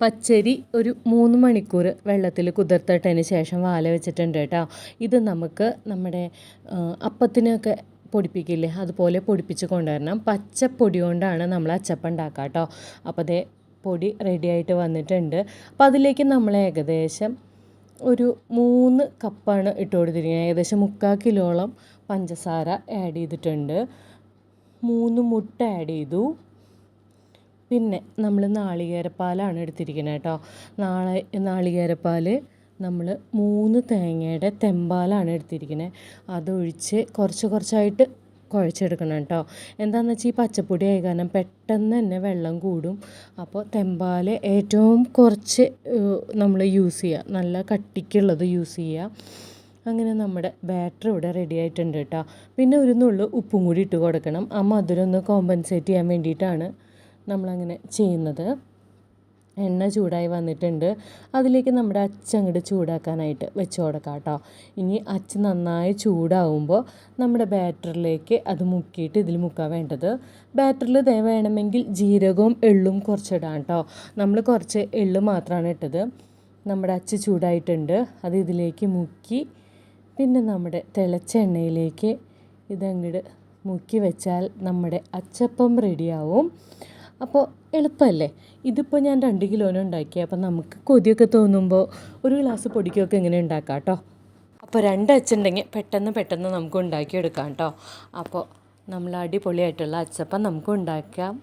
പച്ചരി ഒരു മൂന്ന് മണിക്കൂർ വെള്ളത്തിൽ കുതിർത്തിട്ടതിന് ശേഷം വാല വെച്ചിട്ടുണ്ട് കേട്ടോ. ഇത് നമുക്ക് നമ്മുടെ അപ്പത്തിനൊക്കെ പൊടിപ്പിക്കില്ലേ? അതുപോലെ പൊടിപ്പിച്ച് കൊണ്ടുവരണം. പച്ചപ്പൊടി കൊണ്ടാണ് നമ്മൾ അച്ചപ്പം ഉണ്ടാക്കുക കേട്ടോ. അപ്പോൾ അതേ പൊടി റെഡിയായിട്ട് വന്നിട്ടുണ്ട്. അപ്പോൾ അതിലേക്ക് നമ്മൾ ഏകദേശം ഒരു മൂന്ന് കപ്പാണ് ഇട്ട് കൊടുത്തിരിക്കുന്നത്. ഏകദേശം മുക്കാൽ കിലോളം പഞ്ചസാര ആഡ് ചെയ്തിട്ടുണ്ട്. മൂന്ന് മുട്ട ആഡ് ചെയ്തു. പിന്നെ നമ്മൾ നാളികേരപ്പാലാണ് എടുത്തിരിക്കുന്നത് കേട്ടോ നാളെ നാളികേരപ്പാൽ നമ്മൾ മൂന്ന് തേങ്ങയുടെ തെമ്പാലാണ് എടുത്തിരിക്കുന്നത് അതൊഴിച്ച് കുറച്ച് കുറച്ചായിട്ട് കുഴച്ചെടുക്കണം കേട്ടോ എന്താണെന്ന് വെച്ചാൽ ഈ പച്ചപ്പൊടി ആയി കാരണം പെട്ടെന്ന് തന്നെ വെള്ളം കൂടും. അപ്പോൾ തെമ്പാൽ ഏറ്റവും കുറച്ച് നമ്മൾ യൂസ് ചെയ്യുക നല്ല കട്ടിക്കുള്ളത് യൂസ് ചെയ്യുക അങ്ങനെ നമ്മുടെ ബാറ്റർ ഇവിടെ റെഡി ആയിട്ടുണ്ട് കേട്ടോ പിന്നെ ഒരു നുള്ളു ഉപ്പും കൂടി ഇട്ട് കൊടുക്കണം. ആ മധുരം ഒന്ന് കോമ്പൻസേറ്റ് ചെയ്യാൻ വേണ്ടിയിട്ടാണ് നമ്മളങ്ങനെ ചെയ്യുന്നത്. എണ്ണ ചൂടായി വന്നിട്ടുണ്ട്. അതിലേക്ക് നമ്മുടെ അച്ചങ്ങോട്ട് ചൂടാക്കാനായിട്ട് വെച്ച് കൊടുക്കാം കേട്ടോ. ഇനി അച്ച് നന്നായി ചൂടാവുമ്പോൾ നമ്മുടെ ബാറ്ററിലേക്ക് അത് മുക്കിയിട്ട് ഇതിൽ മുക്കാൻ വേണ്ടത്. ബാറ്ററിൽ ദേ വേണമെങ്കിൽ ജീരകവും എള്ളും കുറച്ചിടാം കേട്ടോ. നമ്മൾ കുറച്ച് എള്ള് മാത്രമാണ് ഇട്ടത്. നമ്മുടെ അച്ച് ചൂടായിട്ടുണ്ട്. അത് ഇതിലേക്ക് മുക്കി പിന്നെ നമ്മുടെ തിളച്ച എണ്ണയിലേക്ക് ഇതങ്ങോട്ട് മുക്കി വെച്ചാൽ നമ്മുടെ അച്ചപ്പം റെഡിയാവും അപ്പോൾ എളുപ്പമല്ലേ? ഇതിപ്പോൾ ഞാൻ രണ്ട് കിലോന് ഉണ്ടാക്കി. അപ്പോൾ നമുക്ക് കൊതിയൊക്കെ തോന്നുമ്പോൾ ഒരു ഗ്ലാസ് പൊടിക്കൊക്കെ ഇങ്ങനെ ഉണ്ടാക്കാം കേട്ടോ? അപ്പോൾ രണ്ട് അച്ചുണ്ടെങ്കിൽ പെട്ടെന്ന് പെട്ടെന്ന് നമുക്ക് ഉണ്ടാക്കിയെടുക്കാം കേട്ടോ. അപ്പോൾ നമ്മൾ അടിപൊളിയായിട്ടുള്ള അച്ചപ്പം നമുക്ക് ഉണ്ടാക്കാം.